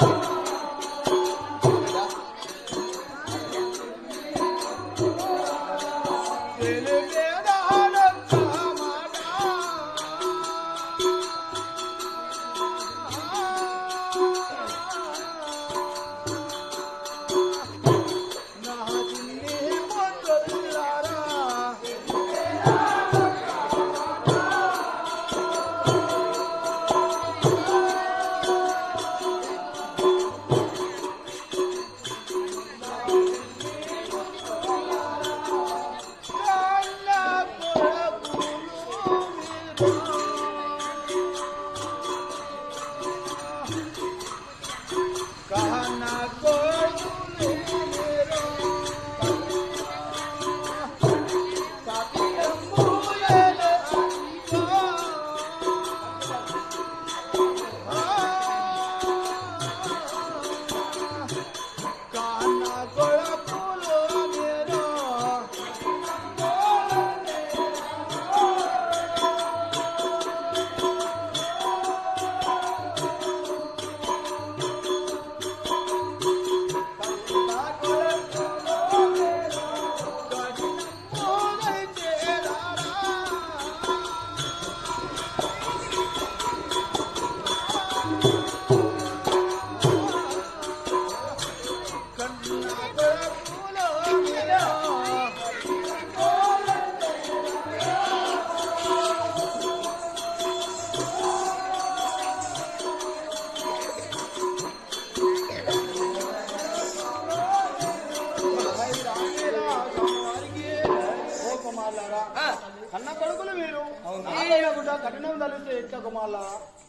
Oh.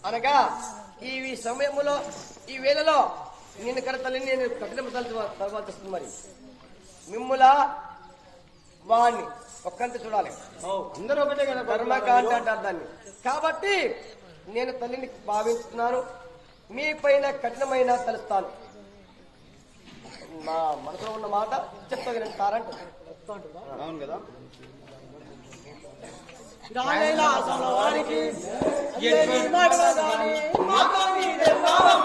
అనగా ఈ ఈ సమయంలో ఈ వేళలో నేను కడ తల్లిని నేను కఠిన తర్వాత వస్తుంది మరి. మిమ్ముల వాణ్ణి ఒక్కంత చూడాలి. అందరూ ఒకటే కదా కర్మకాండ అంటారు దాన్ని. కాబట్టి నేను తల్లిని భావిస్తున్నాను. మీ పైన కఠినమైన తలుస్తాను. మా మనసులో ఉన్న మాట చెప్తా అవును కదా. నీకంటే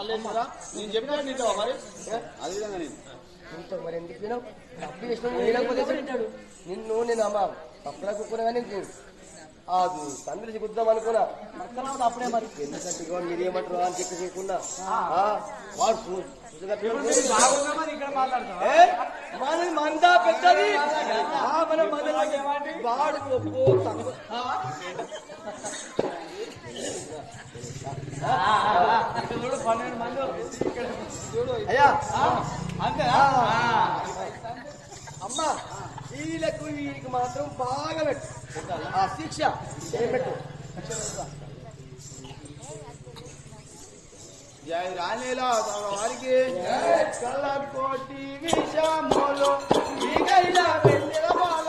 మల్లేశ్వర నేను చెప్పినట్టు మరి? అది విధంగా నేను. ఇంత మరి ఎందుకు వినవు? తప్పు వినకపోతే ఎప్పుడు? నిన్ను నేను అమ్మ తప్పులా కుక్కున్నా కానీ నీకు. అది తండ్రి గుద్దాం అనుకున్నా. అప్పుడే మరి. ఎందుకంటే ఇగో మీరు ఏమంటారు అని చెప్పి చేయకుండా ఆ, వాడు మందా పెద్దది. మన మంద వాడు ఒప్పు తక్కువ పన్నెండు మంది అయ్యా. అంతే అమ్మా వీళ్ళకు వీరికి మాత్రం బాగా పెట్టు. ఆ శిక్ష చేయబెట్టు జై రాణిలా తమ వారికి కళ్ళ కోటి విషములు మీకైనా వెన్నెల బాల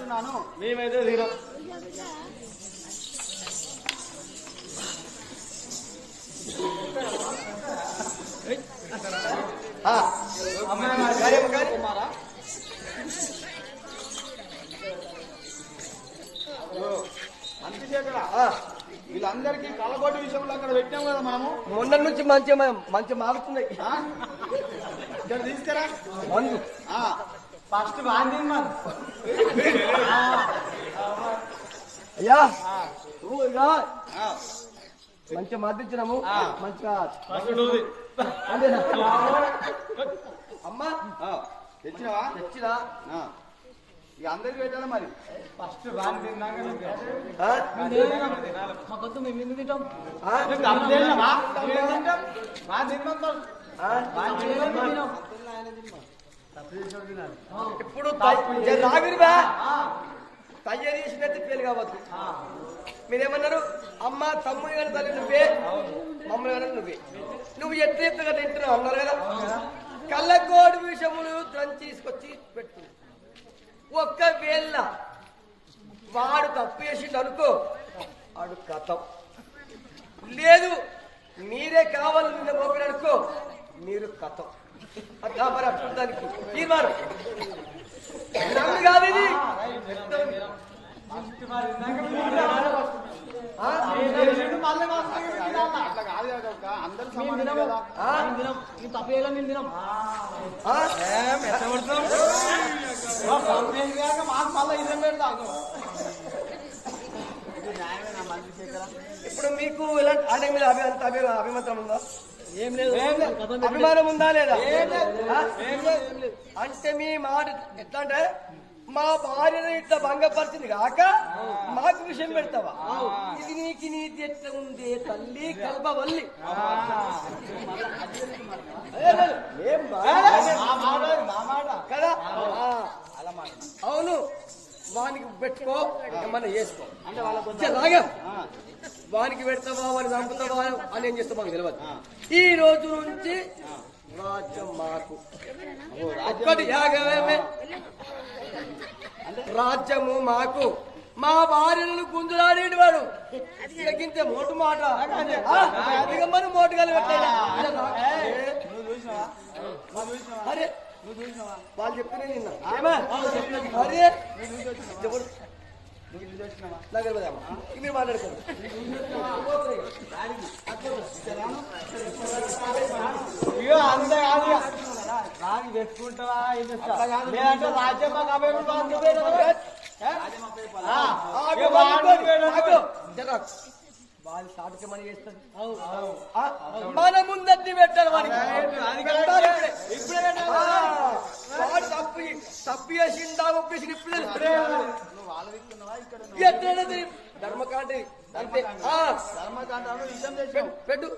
పెడతానంటున్నాను మేమైతే తీరం వీళ్ళందరికీ కలగొట్టు విషయంలో అక్కడ పెట్టాం కదా మనము. మొన్న నుంచి మంచి మంచి మారుతున్నాయి ఆ? ఇక్కడ తీసుకురా. మందు. ఫస్ట్ బాంది అయ్యా. మంచిగా మద్దించినాము మంచిగా అంతేనా? అమ్మా. తెచ్చినావా? తెచ్చినా. ఆ. ఇక అందరికి పెట్టాలా మరి? ఫస్ట్ బాంది తిన్నాక? మాకొద్దు మేము ఎందుకు తింటాం? ఆ? ఇప్పుడు రాగురివా తయారు చేసినట్టు పేరు కావద్దు. మీరేమన్నారు? అమ్మ తమ్ముడు కానీ తల్లి నువ్వే? మమ్మల్ని కానీ నువ్వే. నువ్వు ఎత్తు ఎత్తుగా తింటున్నావు అన్నారు కదా? కళ్ళకోడి విషములు దంచి తీసుకొచ్చి పెట్టు. ఒక్కవేళ వాడు తప్పు చేసిండు అనుకో వాడు కథం లేదు మీరే కావాలని నిన్న అనుకో మీరు కథం మరి అప్పుడు దానికి తీర్మానం కాదు ఇది? ఇప్పుడు మీకు ఇలాంటి ఆడే మీద అభి అంత అభి అభిమతం ఉందా? అభిమానం ఉందా లేదా? అంటే మీ మాట ఎట్లా అంటే మా భార్యను ఇట్లా భంగపరిచింది కాక మాకు విషయం పెడతావా ఇది నీకు నీతి ఎట్లా ఉంది తల్లి కల్పవల్లి కదా. అవును వానికి పెట్టుకో ఏమన్నా చేసుకో. రాగా. వానికి పెడతావా వాడిని చంపుతావా అని ఏం చేస్తా మాకు తెలియదు ఈ రోజు నుంచి రాజ్యం మాకు. ఒక్కటి యాగమే రాజ్యము మాకు. మా భార్యలను గుంజులాడేటి వాడు ఇక మోటు. మాట చూసినావా నువ్వు చూసినావా? అరే వాళ్ళు చెప్తేనే నిన్న? అరే ఎవరు నాకు తెలియదమ్మా. మీరు మాట్లాడుకోండి పెట్టుకుంటావా రాజ్యం మాకు చేస్తారు. మన ముందట్టి పెట్టాలి వాడికి. ఇప్పుడే. వాడు తప్పు తప్పు చేసిందా ఒప్పేసి ఇప్పుడే ఎట్లనేది ధర్మకాండ. అంతే. ఆ, ధర్మకాండను విషయం పెట్టు.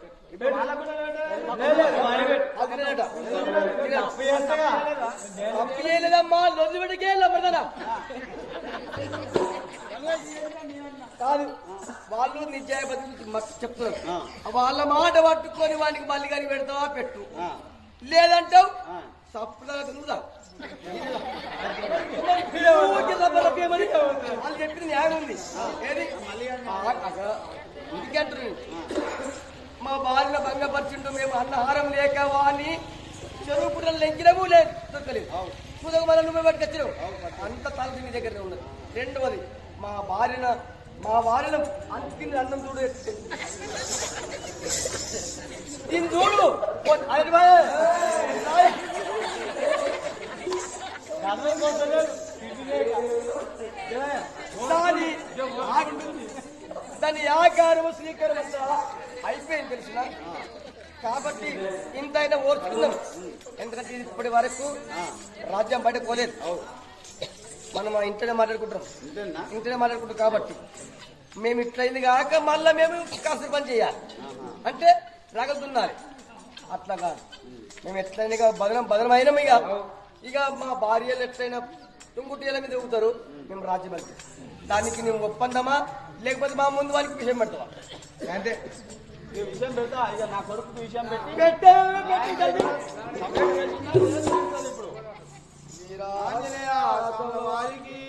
తప్పు చేయలేదమ్మా. లొల్లి పెడికే లమ్మడదనా కాదు వాళ్ళు మాకు చెప్తున్నారు. వాళ్ళ మాట పట్టుకొని వానికి మళ్ళీ కానీ పెడతావా? పెట్టు. లేదంటావు? ఊరికే సబ్బలకేమని వాళ్ళు చెప్పిన న్యాయం ఉంది. ఏది. మా భార్యను భంగపరిచిండు మేము అన్నహారం లేక వాని చెరువు పుట్టలు లెంకినము లేదు. దొరకలేదు చూదక మన నువ్వే పట్టుకొచ్చినావు అంత తలది నీ దగ్గర ఉన్నది. రెండవది మా భార్యన మా వారిన అంతిని అన్నం చూడు. దీన్ని చూడు. దాని దాని ఆకారము శ్రీకారం అయిపోయింది తెలిసిన? కాబట్టి ఇంతైనా ఓర్చుకుందాం. ఎందుకంటే ఇప్పటి వరకు రాజ్యం బయట పోలేదు. మనం మన ఇంట్లోనే మాట్లాడుకుంటాం ఇంతేనా ఇంట్లోనే మాట్లాడుకుంటాం కాబట్టి. మేము ఇట్లయింది కాక మళ్ళీ మేము కాస్త పని చేయాలి. అంటే రగలుతున్నారు అట్లా కాదు. మేము ఎట్లయినా ఇక బదనం బదనం అయినాం ఇక ఇక మా భార్యలు ఎట్లయినా తుంగుటీల మీద ఊగుతారు. మేము రాజ్యం వెళ్తాం దానికి మేము ఒప్పందమా? లేకపోతే మా ముందు వాళ్ళకి విషయం పెడతావా? అంతే. ఈ విషయం పెడతా ఇక నా కొడుకు విషయం పెట్టి ఆంజనేయ స్వామి వారికి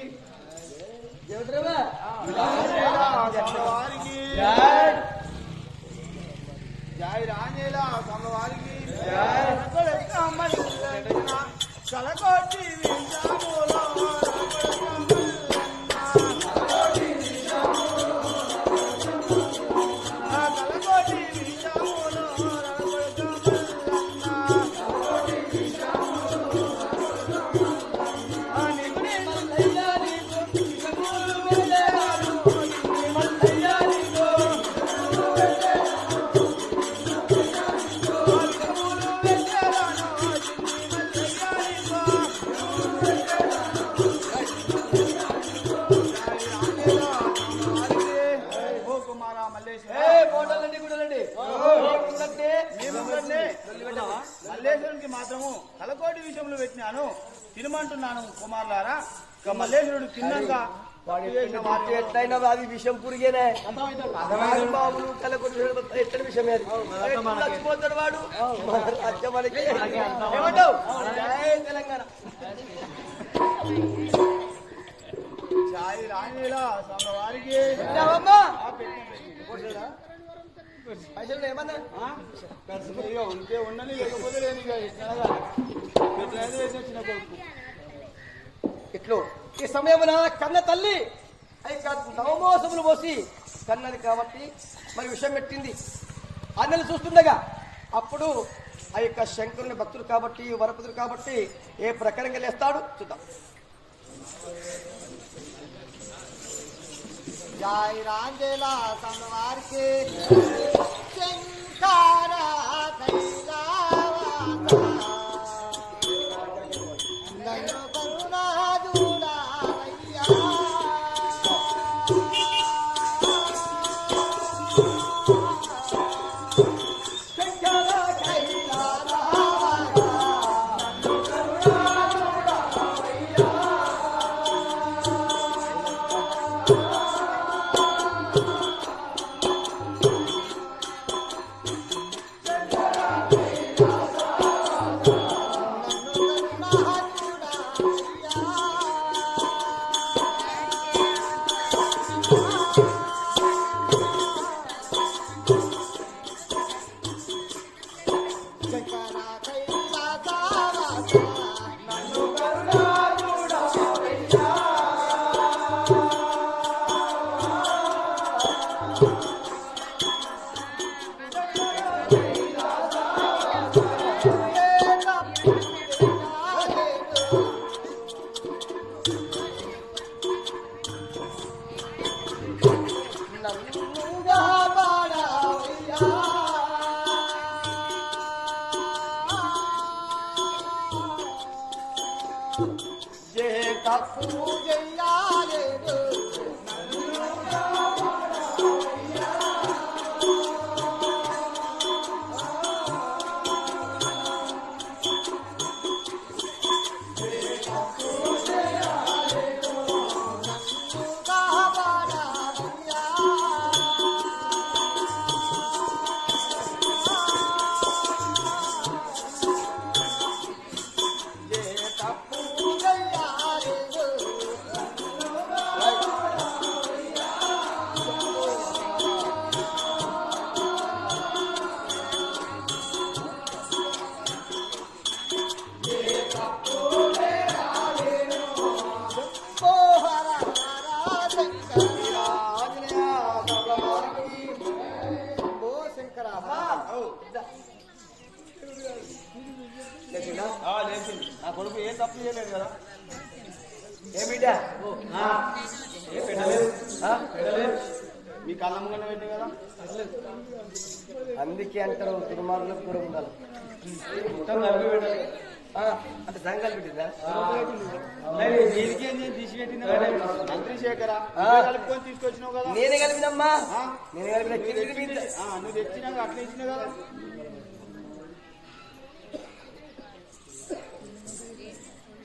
ఏమిట్రా ఆంజనేయ స్వామి వారికి జై జై రాంజనేయ స్వామి వారికి కలకోటి విషాములో వాడు ఎట్లయినా అది విషయం పురిగేనే బాబులు కలకొట్టు ఎట్టని విషయం అది ఎట్లా చచ్చిపోతాడు వాడు మనకి ఏమంటావు తెలంగాణ చాయ్ వారికి. పైసలు ఏమన్నా ఇక ఉంటే ఉండని లేకపోతే లేని వేసిన చిన్న కొడుకు ఇట్లు ఈ సమయమున కన్న తల్లి ఆ యొక్క నవమోసములు పోసి కన్నది కాబట్టి మరి విషయం పెట్టింది. అన్నలు చూస్తుండగా అప్పుడు ఆ యొక్క శంకరుని భక్తుడు కాబట్టి వరపతుడు కాబట్టి ఏ ప్రకారంగా లేస్తాడు? చూద్దాం. జై రాంజేలా స్వామి వారికి 就。ఏ కూడా ఉండాలి మొత్తం పెట్టాలి. అంటే సంఘాలు పెట్టిందా? నేనే కలిపినమ్మా? నేనే కలిపిన నువ్వు తెచ్చినాక అట్లా కదా?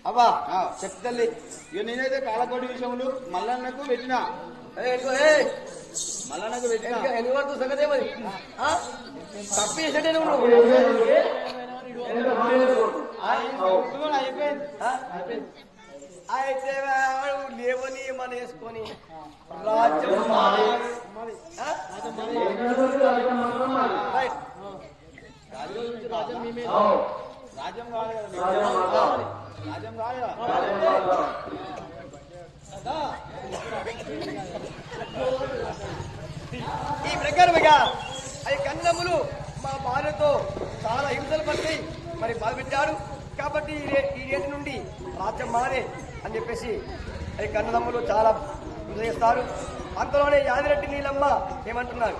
అవ్వా ఆ. చెప్పు తల్లి ఇక నేనైతే కాలకోటి విషయంలో మల్లన్నకు పెట్టినా. ఎన్ని- వరకు సంగతి ఆ? తప్పు చేసేటే నువ్వు? అయితే లేవని మన వేసుకొని రాజ్యం మారి. రాజ్యం రాజ్యం కావాలి కదా. ఈ ప్రకారముగా అవి కన్నములు మా భార్యతో చాలా హింసలు పట్టి మరి బాధపెట్టాడు కాబట్టి ఈ రేటు నుండి రాజ్యం మారే అని చెప్పేసి అవి కన్నదమ్ములు చాలా హింస చేస్తారు. అంతలోనే యాదిరెడ్డి నీలమ్మ ఏమంటున్నారు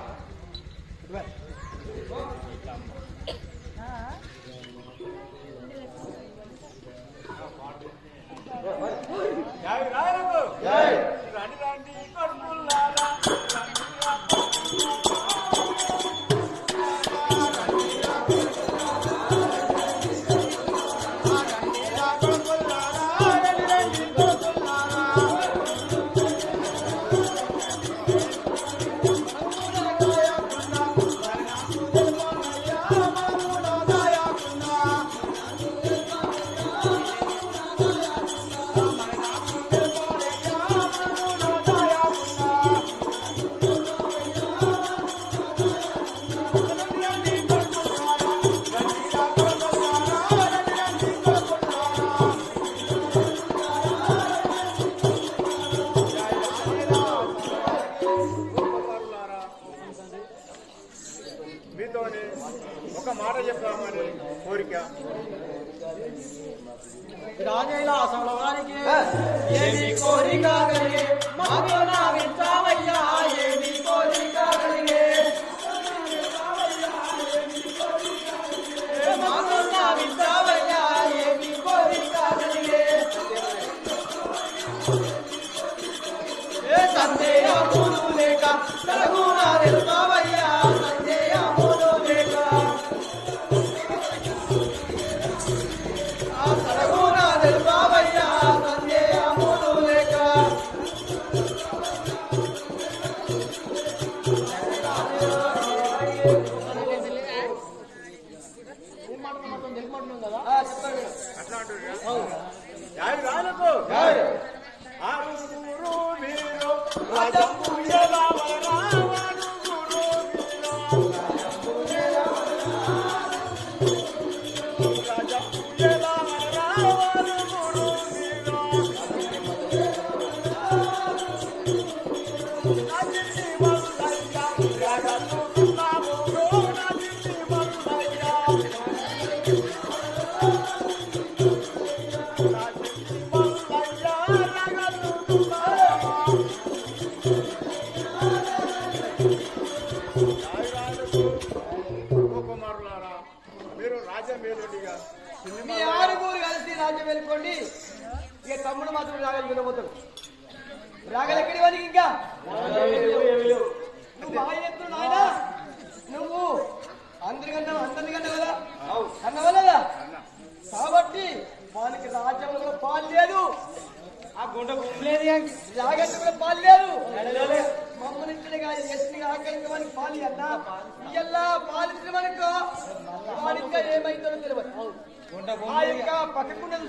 యొక్క పక్కకున్నది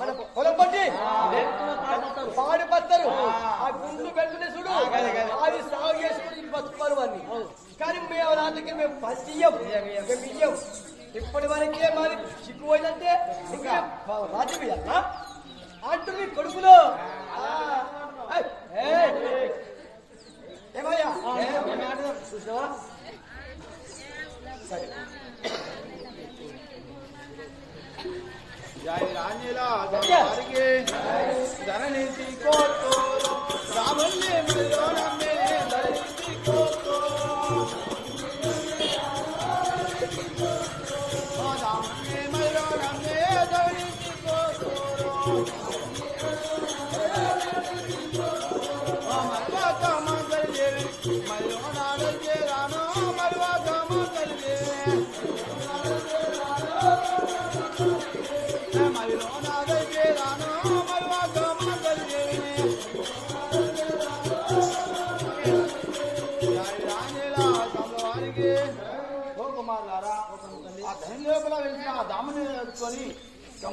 మన పొలం పట్టి పాడి పత్తరు. ఆ గుండు పెట్టుకునే చూడు. అది సాగు చేసుకుని ఇది బతుకుతారు అని కానీ మేము రాత్రికి దగ్గర మేము పచ్చియం మేము ఇయ్యం. ఇప్పటి వరకే మరి చిక్కుపోయిందంటే ఇంకా రాజ్యం ఇయ్యాలా? అంటూ మీ కొడుకులు. ఏమయ్యా? చూసినవా? సరే. జై రాణిలా వారికి ధరణితి కోతో రాముల్ని మృదోనమ్మే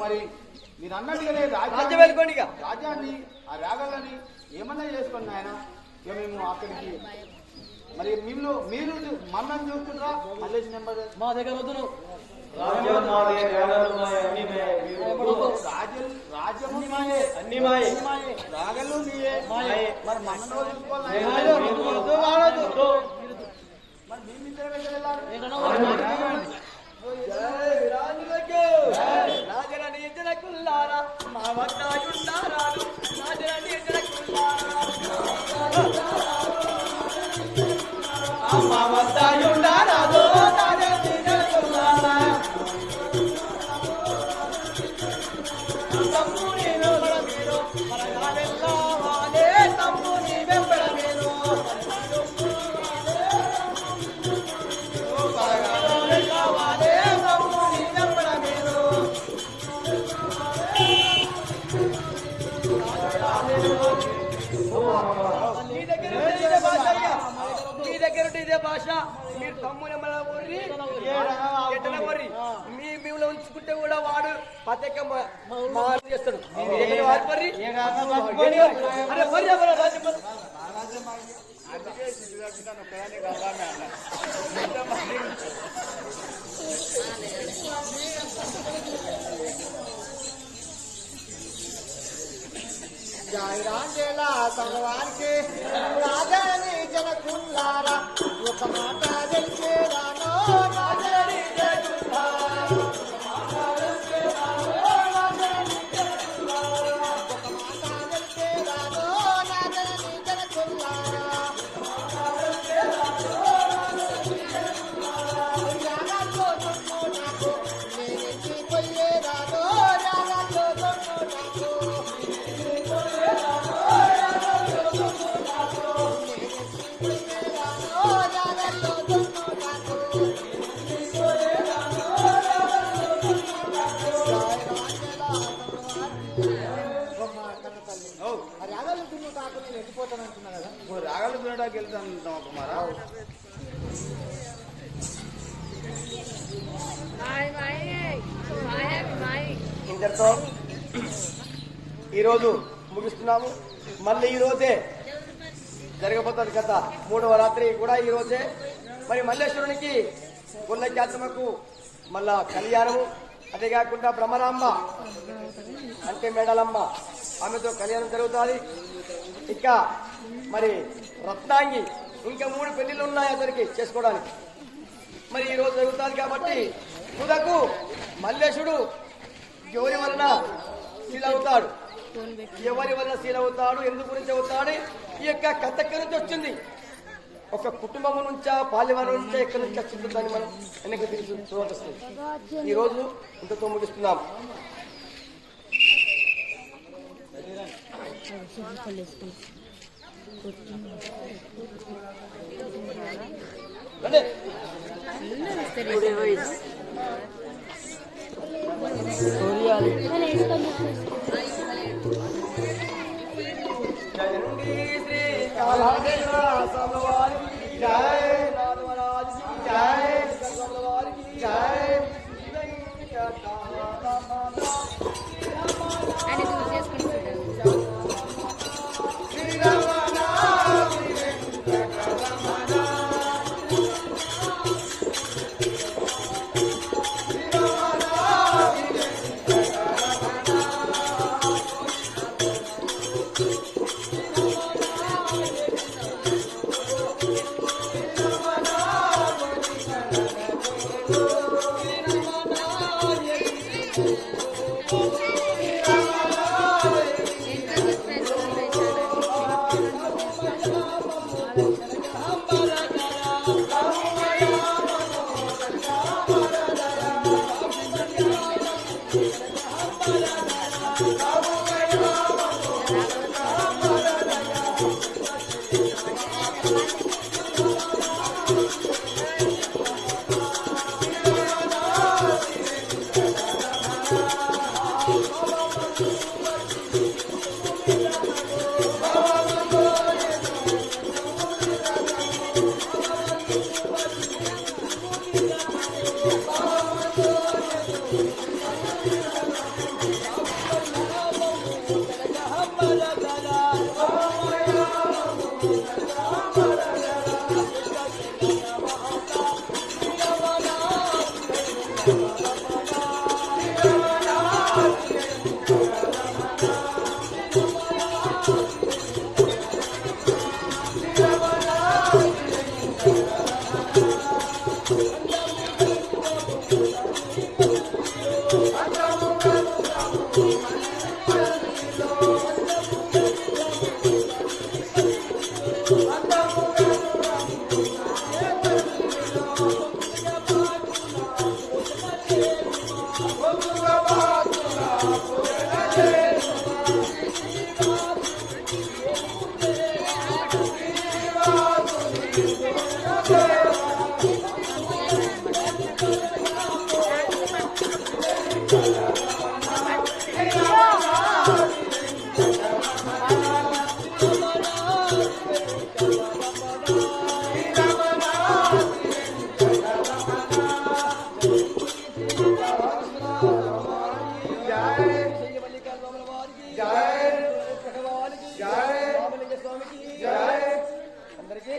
మరి మీరు అన్నట్టుగానే రాజ్యం రాజ్యాన్ని రాజ్యాన్ని ఆ రాగలని ఏమన్నా చేసుకోండి ఆయన ఇక మేము అక్కడికి మరి మీరు మీరు మమ్మల్ని చూస్తుంటారా మల్లేష్ నెంబర్ మా దగ్గర వద్దు రాజ్యం మాదే రాగలు మాయే అన్ని మాయే రాజ్యం రాజ్యం మాయే అన్ని మాయే రాగలు నీయే మాయే. మరి మమ్మల్ని మాయే. చూసుకోవాలి మరి ఎక్కడ వెళ్ళాలి మా వద్ద దగ్గర భాష మీరు తమ్ముని మన ఊరి ఎట్టన ఊరి మీ మిమ్మల్ని ఉంచుకుంటే కూడా వాడు పతకం చేస్తాడు మీ దగ్గర వాడు పర్రి. Come on, come. ఇప్పుడు రాగాలు తినడానికి వెళ్తాను కుమారా ఇంతటితో ఈరోజు ముగిస్తున్నాము. మళ్ళీ ఈరోజే జరగబోతుంది కథ. మూడవ రాత్రి కూడా ఈరోజే. మరి మల్లేశ్వరునికి గొల్ల జాతమకు మళ్ళా కళ్యాణము. అదే కాకుండా భ్రమరాంబ అంటే మేడలమ్మ ఆమెతో కళ్యాణం జరుగుతుంది. ఇంకా మరి రత్నాంగి ఇంకా మూడు పెళ్ళిళ్ళు ఉన్నాయి అతనికి చేసుకోవడానికి. మరి ఈ రోజు జరుగుతుంది కాబట్టి కుదకు మల్లేశుడు ఎవరి వలన శీలవుతాడు ఎవరి వలన శీలవుతాడు ఎందు గురించి అవుతాడు? ఈ యొక్క కథ ఎక్కడి నుంచి వచ్చింది ఒక కుటుంబం నుంచా బాల్యవారి నుంచా ఎక్కడి నుంచి వచ్చిందని మనం వెనక్కి తెలుసు చూడాల్సి వస్తుంది ఈ ఇంతతో ముగిస్తున్నాం రండి. जय जय जय